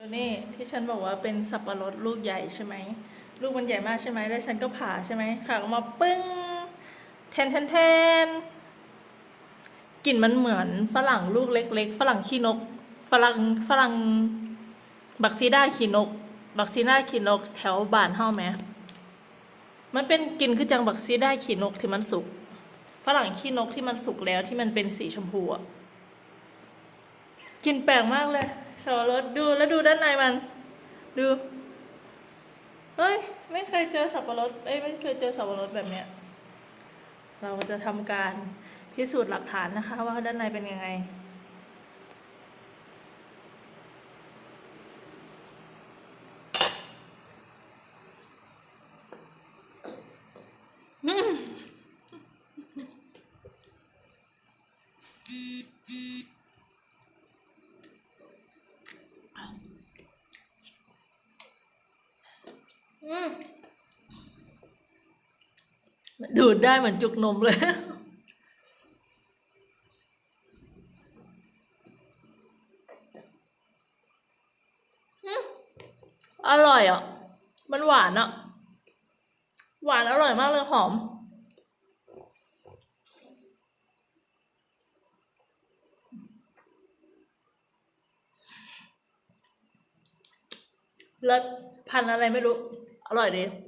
ตัวนี้ที่ฉันบอกว่าเป็นสับปะรดลูกใหญ่ใช่ไหมลูกมันใหญ่มากใช่ไหมแล้วฉันก็ผ่าใช่ไหมผ่าออกมาปึ้งแทนแทนแทนกลิ่นมันเหมือนฝรั่งลูกเล็ก ๆ ฝรั่งขี้นก ฝรั่งฝรั่งบักซีด้าขี้นก บักซีด้าขี้นก แถวบ้านเฮาไหมมันเป็นกลิ่นคือจังบักซีด้าขี้นกที่มันสุกฝรั่งขี้นกที่มันสุกแล้วที่มันเป็นสีชมพูอะ กลิ่นแปลกมากเลยสับปะรดดูแล้วดูด้านในมัน ดูเฮ้ยไม่เคยเจอสับปะรดเอ้ยไม่เคยเจอสับปะรดแบบเนี้ยเราจะทำการพิสูจน์หลักฐานนะคะ ว่าด้านในเป็นยังไง อืม ดูดได้เหมือนจุกนมเลยอืมอร่อยอะ มันหวานอะ หวานอร่อยมากเลยหอมเลิศพันธุ์อะไรไม่รู้ อร่อยดี